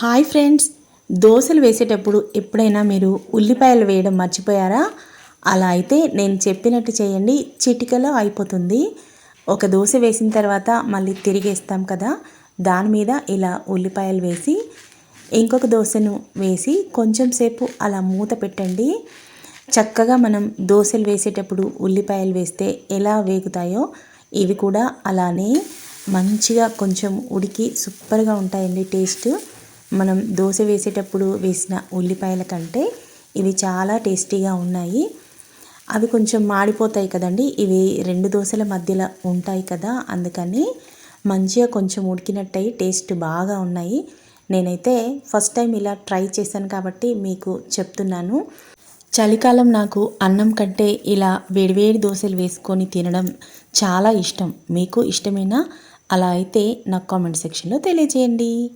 Hi friends దోశలు వేసేటప్పుడు ఎప్పుడైనా మీరు ఉల్లిపాయలు వేయడం మర్చిపోయారా? అలా అయితే నేను చెప్పినట్టు చేయండి చిటికలో అయిపోతుంది. ఒక దోశ వేసిన తర్వాత మళ్ళీ తిరిగేస్తాం కదా దాని మీద ఇలా ఉల్లిపాయలు వేసి ఇంకొక దోశను వేసి కొంచెం సేపు అలా మూత పెట్టండి. చక్కగా మనం దోశలు వేసేటప్పుడు ఉల్లిపాయలు వేస్తే ఎలా వేగుతాయో ఇవి కూడా అలానే మంచిగా కొంచెం ఉడికి సూపర్గా ఉంటాయండి టేస్ట్. మనం దోశ వేసేటప్పుడు వేసిన ఉల్లిపాయల కంటే ఇవి చాలా టేస్టీగా ఉన్నాయి. అవి కొంచెం మాడిపోతాయి కదండి. ఇవి రెండు దోశల మధ్యలో ఉంటాయి కదా. అందుకని మంచిగా కొంచెం ఉడికినట్టయి టేస్ట్ బాగా ఉన్నాయి. నేనైతే ఫస్ట్ టైం ఇలా ట్రై చేశాను కాబట్టి మీకు చెప్తున్నాను. చలికాలం నాకు అన్నం కంటే ఇలా వేడివేడి దోశలు వేసుకొని తినడం చాలా ఇష్టం. మీకు ఇష్టమేనా? అలా అయితే నాకు కామెంట్ సెక్షన్లో తెలియజేయండి.